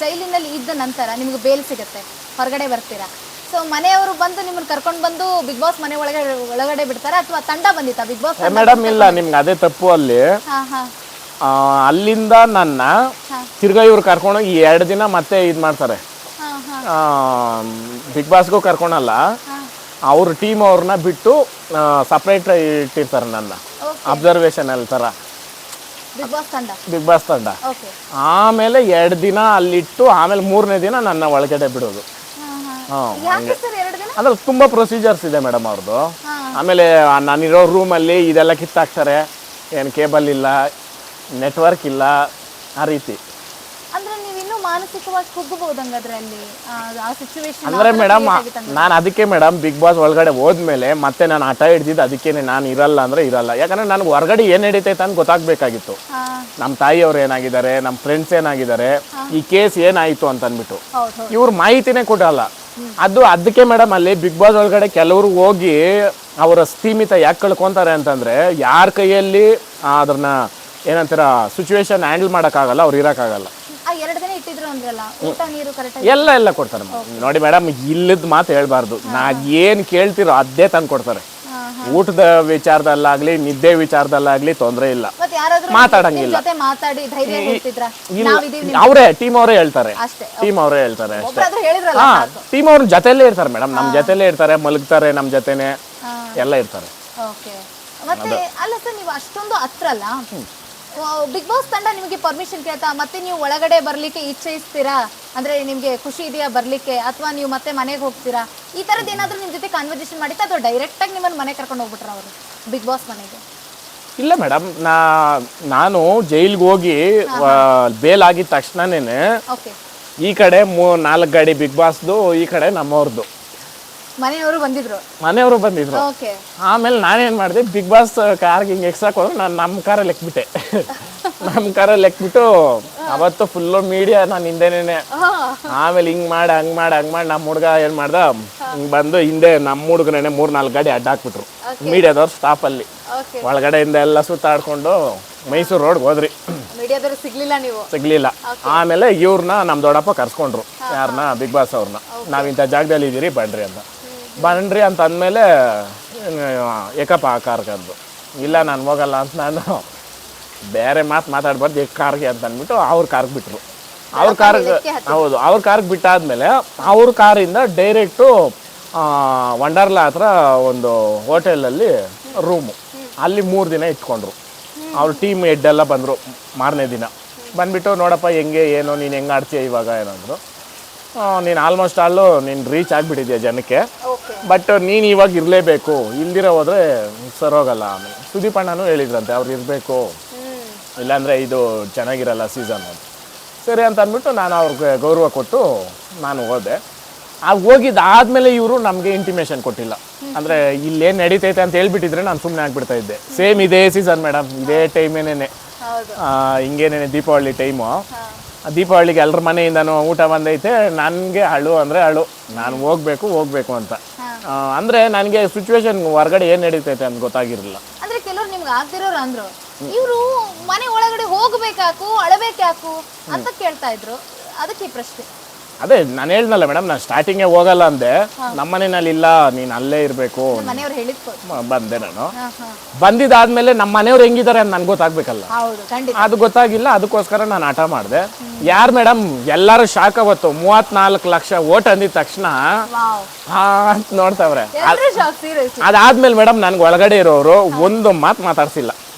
ಜೈಲಿನಲ್ಲಿ ಇದ್ದ ನಂತರ ನಿಮ್ಗೆ ಬೇಲ್ ಸಿಗುತ್ತೆ ಹೊರಗಡೆ ಬರ್ತೀರಾ? ಸೊ ಮನೆಯವರು ಬಂದು ನಿಮ್ಮನ್ನ ಕರ್ಕೊಂಡು ಬಂದು ಬಿಗ್ ಬಾಸ್ ಮನೆ ಒಳಗಡೆ ಒಳಗಡೆ ಬಿಡ್ತಾರೆ? ಅಥವಾ ತಂಡ ಬಂದಿತ್ತಾ ಬಿಗ್ ಬಾಸ್ ಮೇಡಮ್ ಇಲ್ಲ ನಿಮ್ಗೆ ಅದೇ ತಪ್ಪು ಅಲ್ಲಿ. ಹಾ ಹಾ. ಆ, ಅಲ್ಲಿಂದ ನನ್ನ ತಿರ್ಗಾ ಇವ್ರು ಕರ್ಕೊಂಡು ಈ ಎರಡು ದಿನ ಮತ್ತೆ ಇದು ಮಾಡ್ತಾರೆ. ಹಾ ಹಾ. ಬಿಗ್ ಬಾಸ್ಗೂ ಕರ್ಕೊಂಡಲ್ಲ. ಅವ್ರ ಟೀಮ್ ಅವ್ರನ್ನ ಬಿಟ್ಟು ಸಪ್ರೇಟ್ ಇಟ್ಟಿರ್ತಾರೆ ನನ್ನ. ಅಬ್ಸರ್ವೇಷನ್ ಅಲ್ಲಿ ಥರ ಬಿಗ್ ಬಾಸ್ ತಂಡ? ಬಿಗ್ ಬಾಸ್ ತಂಡ. ಓಕೆ. ಆಮೇಲೆ ಎರಡು ದಿನ ಅಲ್ಲಿಟ್ಟು ಆಮೇಲೆ ಮೂರನೇ ದಿನ ನನ್ನ ಒಳಗಡೆ ಬಿಡೋದು. ಹಾಂ ಯಾಕೆ ಸರ್ ಎರಡು ದಿನ? ಅದ್ರಲ್ಲಿ ತುಂಬ ಪ್ರೊಸೀಜರ್ಸ್ ಇದೆ ಮೇಡಮ್ ಅವ್ರದ್ದು. ಆಮೇಲೆ ನಾನಿರೋ ರೂಮಲ್ಲಿ ಇದೆಲ್ಲ ಕಿತ್ತಾಕ್ತಾರೆ. ಏನು ಕೇಬಲ್ ಇಲ್ಲ ನೆಟ್ವರ್ಕ್ ಇಲ್ಲ ಆ ರೀತಿ. ಮಾನಸಿಕವಾಗಿ ಕುಗ್ಗಬಹುದು ಹಂಗಾದ್ರೆ ಅಲ್ಲಿ ಆ- ಆ ಸಿಚುವೇಶನ್ ಅಂದ್ರೆ ಮೇಡಮ್ ನಾನು ಅದಕ್ಕೆ ಮೇಡಮ್ ಬಿಗ್ ಬಾಸ್ ಒಳಗಡೆ ಹೋದ್ಮೇಲೆ ಮತ್ತೆ ನಾನು ಆಟ ಹಿಡ್ದಿದ್ದು ಅದಕ್ಕೇನೆ ನಾನು ಇರಲ್ಲ ಅಂದ್ರೆ ಇರಲ್ಲ. ಯಾಕಂದ್ರೆ ನನಗೆ ಹೊರಗಡೆ ಏನ್ ನಡೀತೈತೆ ಅಂತ ಗೊತ್ತಾಗ್ಬೇಕಾಗಿತ್ತು. ನಮ್ ನಮ್ಮ ತಾಯಿಯವ್ರು ಏನಾಗಿದ್ದಾರೆ ನಮ್ಮ ಫ್ರೆಂಡ್ಸ್ ಏನಾಗಿದ್ದಾರೆ ಈ ಕೇಸ್ ಏನಾಯಿತು ಅಂತ ಅಂದ್ಬಿಟ್ಟು ಹೌದು ಹೌದು. ಇವ್ರು ಮಾಹಿತಿನೇ ಕೊಡಲ್ಲ. ಅದು ಅದಕ್ಕೆ ಮೇಡಮ್ ಅಲ್ಲಿ ಬಿಗ್ ಬಾಸ್ ಒಳಗಡೆ ಕೆಲವರು ಹೋಗಿ ಅವರ ಸ್ಥೀಮಿತ ಯಾಕೆ ಕಳ್ಕೊಂತಾರೆ ಅಂತಂದ್ರೆ ಯಾರ ಕೈಯಲ್ಲಿ ಅದನ್ನ ಏನಂತೀರ ಸಿಚುವೇಶನ್ ಹ್ಯಾಂಡಲ್ ಮಾಡೋಕ್ಕಾಗಲ್ಲ ಅವ್ರು ಇರೋಕ್ಕಾಗಲ್ಲ ಆ ಎರಡು ದಿನ ಇಟ್ಟಿದ್ರು ಅಂದ್ರಲ್ಲ ಊಟ ನೀರು ಕರೆಕ್ಟ್ ಎಲ್ಲ ಎಲ್ಲ ಕೊಡ್ತಾರೆ ನೋಡಿ ಮೇಡಮ್ ಇಲ್ಲದ ಮಾತು ಹೇಳ್ಬಾರ್ದು. ನಾ ಏನು ಕೇಳ್ತಿರೋ ಅದೇ ತಂದು ಕೊಡ್ತಾರೆ. ಊಟದ ವಿಚಾರದಲ್ಲಾಗ್ಲಿ ನಿದ್ದೆ ವಿಚಾರದಲ್ಲಾಗ್ಲಿ ತೊಂದರೆ ಇಲ್ಲ. ಮತ್ತೆ ಯಾರಾದ್ರೂ ಮಾತಾಡಂಗಿಲ್ಲ. ಜೊತೆ ಮಾತಾಡಿ ಧೈರ್ಯ ಹೇಳ್ತಿದ್ರ? ಇಲ್ಲ ನಾವಿದೀವಿ ಅವರೇ ಟೀಮ್ ಅವರೇ ಹೇಳ್ತಾರೆ. ಅಷ್ಟೇ ಟೀಮ್ ಅವರೇ ಹೇಳ್ತಾರೆ ಅಷ್ಟೇ. ಒಬ್ರಾದ್ರೂ ಹೇಳಿದ್ರಲ್ಲ ಹಾ ಟೀಮ್ ಅವ್ರ ಜೊತೆಲೇ ಇರ್ತಾರೆ ಮೇಡಮ್. ನಮ್ಮ ಜೊತೆಲೇ ಇರ್ತಾರೆ ಮಲಗ್ತಾರೆ ನಮ್ಮ ಜೊತೆನೆ. ಎಲ್ಲ ಇರ್ತಾರೆ. ಓಕೆ ಮತ್ತೆ ಅಲ್ಲ ಸರ್ ನೀವು ಅಷ್ಟೊಂದು ಹತ್ರ ಅಲ್ಲ ಬಿಗ್ ಬಾಸ್ ತಂಡ ನಿಮಗೆ ಪರ್ಮಿಷನ್ ಕೇಳ್ತಾ ಮತ್ತೆ ನೀವು ಒಳಗಡೆ ಬರ್ಲಿಕ್ಕೆ ಇಚ್ಛಿಸ್ತೀರಾ? ಅಂದ್ರೆ ನಿಮ್ಗೆ ಖುಷಿ ಇದೆಯಾ ಬರ್ಲಿಕ್ಕೆ? ಅಥವಾ ನೀವು ಮತ್ತೆ ಮನೆಗೆ ಹೋಗ್ತೀರಾ? ಈ ತರದ್ ಏನಾದ್ರೂ ನಿಮ್ ಜೊತೆ ಕಾನ್ವರ್ಸೇಷನ್ ಮಾಡಿತ್ತು ಅಥವಾ ಡೈರೆಕ್ಟ್ ಆಗಿ ನಿಮ್ಮನ್ನ ಮನೆ ಕರ್ಕೊಂಡು ಹೋಗ್ಬಿಟ್ರ ಅವರು ಬಿಗ್ ಬಾಸ್ ಮನೆಗೆ? ಇಲ್ಲ ಮೇಡಮ್ ನಾ ನಾನು ಜೈಲ್ಗೆ ಹೋಗಿ ಬೇಲ್ ಆಗಿದ ತಕ್ಷಣನೇ ಓಕೆ ಈ ಕಡೆ ಮೂ ನಾಲ್ಕು ಗಾಡಿ ಬಿಗ್ ಬಾಸ್ದು ಈ ಕಡೆ ನಮ್ಮವ್ರದ್ದು ಮನೆಯವರು ಬಂದಿದ್ರು. ಮನೆಯವರು ಬಂದಿದ್ರು. ಓಕೆ. ಆಮೇಲೆ ನಾನೇನ್ ಮಾಡಿದೆ ಬಿಗ್ ಬಾಸ್ ಕಾರ್ಗೆ ಹಿಂಗೆ ಎಕ್ಸ್ಟ್ರಾ ಹೋದ್ರೆ ನಾನು ನಮ್ಮ ಕಾರಲ್ಲಿ ಎಕ್ಬಿಟ್ಟೆ. ನಮ್ಮ ಕಾರಲ್ಲಿ ಎಕ್ಬಿಟ್ಟು ಅವತ್ತು ಫುಲ್ಲು ಮೀಡಿಯಾ ನಾನು ಹಿಂದೆನೇ ಆಮೇಲೆ ಹಿಂಗ್ ಮಾಡ ಹಂಗ್ ಮಾಡ ಹಂಗ್ ಮಾಡಿ ನಮ್ಮ ಹುಡುಗ ಏನು ಮಾಡ್ದ ಹಿಂಗ್ ಬಂದು ಹಿಂದೆ ನಮ್ಮ ಹುಡುಗನೇ ಮೂರು ನಾಲ್ಕು ಗಾಡಿ ಅಡ್ಡ ಹಾಕ್ಬಿಟ್ರು. ಮೀಡಿಯಾದವ್ರು ಸ್ಟಾಪಲ್ಲಿ ಓಕೆ. ಒಳಗಡೆಯಿಂದ ಎಲ್ಲ ಸುತ್ತಾಡ್ಕೊಂಡು ಮೈಸೂರು ರೋಡ್ಗೆ ಹೋದ್ರಿ. ಸಿಗ್ಲಿಲ್ಲ ನೀವು? ಸಿಗ್ಲಿಲ್ಲ. ಆಮೇಲೆ ಇವ್ರನ್ನ ನಮ್ಮ ದೊಡ್ಡಪ್ಪ ಕರ್ಸ್ಕೊಂಡ್ರು. ಯಾರನ್ನ ಬಿಗ್ ಬಾಸ್ ಅವ್ರನ್ನ ನಾವಿಂಥ ಜಾಗದಲ್ಲಿ ಇದ್ದೀರಿ ಬನ್ರಿ ಅಂತ. ಬನ್ರಿ ಅಂತ ಅಂದಮೇಲೆ ಏಕಪ್ಪ ಆ ಕಾರ್ಗದ್ದು ಇಲ್ಲ ನಾನು ಹೋಗಲ್ಲ ಅಂತ ನಾನು ಬೇರೆ ಮಾತು ಮಾತಾಡ್ಬಾರ್ದು ಏಕ್ ಕಾರ್ಗೆ ಅಂತ ಅಂದ್ಬಿಟ್ಟು ಅವ್ರ ಕಾರ್ಗೆ ಬಿಟ್ಟರು ಅವ್ರ ಕಾರ್ಗೆ ಹೌದು ಅವ್ರ ಕಾರ್ಗೆ ಬಿಟ್ಟಾದ್ಮೇಲೆ ಅವ್ರ ಕಾರಿಂದ ಡೈರೆಕ್ಟು ವಂಡರ್ಲಾ ಹತ್ರ ಒಂದು ಹೋಟೆಲಲ್ಲಿ ರೂಮು. ಅಲ್ಲಿ ಮೂರು ದಿನ ಇಟ್ಕೊಂಡ್ರು. ಅವ್ರ ಟೀಮ್ ಹೆಡ್ ಎಲ್ಲ ಬಂದರು ಮಾರನೇ ದಿನ. ಬಂದ್ಬಿಟ್ಟು ನೋಡಪ್ಪ ಹೆಂಗೆ ಏನು ನೀನು ಹೆಂಗೆ ಆಡ್ತೀಯ ಇವಾಗ ಏನಂದ್ರು. ನೀನು ಆಲ್ಮೋಸ್ಟ್ ಆಲು ನೀನು ರೀಚ್ ಆಗಿಬಿಟ್ಟಿದ್ಯಾ ಜನಕ್ಕೆ. ಬಟ್ ನೀನು ಇವಾಗ ಇರಲೇಬೇಕು. ಇಲ್ದಿರ ಹೋದ್ರೆ ಸರ್ ಹೋಗಲ್ಲ ಆಮೇಲೆ. ಸುದೀಪ್ ಅಣ್ಣನೂ ಹೇಳಿದ್ರಂತೆ ಅವ್ರು ಇರಬೇಕು. ಇಲ್ಲಾಂದರೆ ಇದು ಚೆನ್ನಾಗಿರಲ್ಲ ಸೀಸನ್ ಅಂತ. ಸರಿ ಅಂತ ಅಂದ್ಬಿಟ್ಟು ನಾನು ಅವ್ರಿಗೆ ಗೌರವ ಕೊಟ್ಟು ನಾನು ಹೋದೆ. ಆ ಹೋಗಿದ್ದಾದ್ಮೇಲೆ ಇವರು ನಮಗೆ ಇಂಟಿಮೇಷನ್ ಕೊಟ್ಟಿಲ್ಲ. ಅಂದರೆ ಇಲ್ಲೇನು ನಡೀತೈತೆ ಅಂತ ಹೇಳ್ಬಿಟ್ಟಿದ್ರೆ ನಾನು ಸುಮ್ಮನೆ ಆಗ್ಬಿಡ್ತಾ ಇದ್ದೆ. ಸೇಮ್ ಇದೇ ಸೀಸನ್ ಮೇಡಮ್ ಇದೇ ಟೈಮೇನೆ ಹೌದು. ಹಿಂಗೇನೇನೆ ದೀಪಾವಳಿ ಟೈಮು ದೀಪಾವಳಿಗೆ ಎಲ್ಲರ ಮನೆಯಿಂದನೂ ಊಟ ಬಂದೈತೆ. ನನಗೆ ಅಳು ಅಂದರೆ ಅಳು ನಾನು ಹೋಗ್ಬೇಕು ಹೋಗ್ಬೇಕು ಅಂತ. ಆ, ಅಂದ್ರೆ ನನಗೆ ಸಿಚುವೇಶನ್ ಹೊರಗಡೆ ಏನು ನಡೀತೈತೆ ಅಂತ ಗೊತ್ತಾಗಿರಲಿಲ್ಲ. ಅಂದ್ರೆ ಕೆಲವ್ರು ನಿಮ್ಗೆ ಆಗ್ತಿರೋರು ಅಂದ್ರು. ಇವರು ಮನೆ ಒಳಗಡೆ ಹೋಗ್ಬೇಕಾಕು ಅಳಬೇಕಾಕು ಅಂತ ಕೇಳ್ತಾ ಇದ್ರು. ಅದಕ್ಕೆ ಈ ಪ್ರಶ್ನೆ. ಅದೇ ನಾನು ಹೇಳ್ದಲ್ಲ ಮೇಡಮ್ ನಾನು ಸ್ಟಾರ್ಟಿಂಗೇ ಹೋಗಲ್ಲ ಅಂದೆ. ನಮ್ಮ ಮನೆಯಲ್ಲಿ ಇಲ್ಲ ನೀನು ಅಲ್ಲೇ ಇರಬೇಕು. ಮನೆಯವ್ರು ಹೇಳಿದ್ಕೋ ಬಂದೆ ನಾನು. ಬಂದಿದ್ದಾದ್ಮೇಲೆ ನಮ್ಮ ಮನೆಯವ್ರು ಹೆಂಗಿದ್ದಾರೆ ಅಂತ ನನ್ಗೆ ಗೊತ್ತಾಗ್ಬೇಕಲ್ಲ. ಹೌದು ಖಂಡಿತ. ಅದು ಗೊತ್ತಾಗಿಲ್ಲ ಅದಕ್ಕೋಸ್ಕರ ನಾನು ಆಟ ಮಾಡಿದೆ. ಯಾರು ಮೇಡಮ್ ಎಲ್ಲರೂ ಶಾಕ್ ಅವತ್ತು. ಮೂವತ್ನಾಲ್ಕು ಲಕ್ಷ ಓಟ್ ಅಂದಿದ ತಕ್ಷಣ ಹಾ ಅಂತ ನೋಡ್ತಾವ್ರೆ. ಅದಾದ್ಮೇಲೆ ಮೇಡಮ್ ನನ್ಗೆ ಒಳಗಡೆ ಇರೋರು ಒಂದು ಮಾತು ಮಾತಾಡ್ಸಿಲ್ಲ.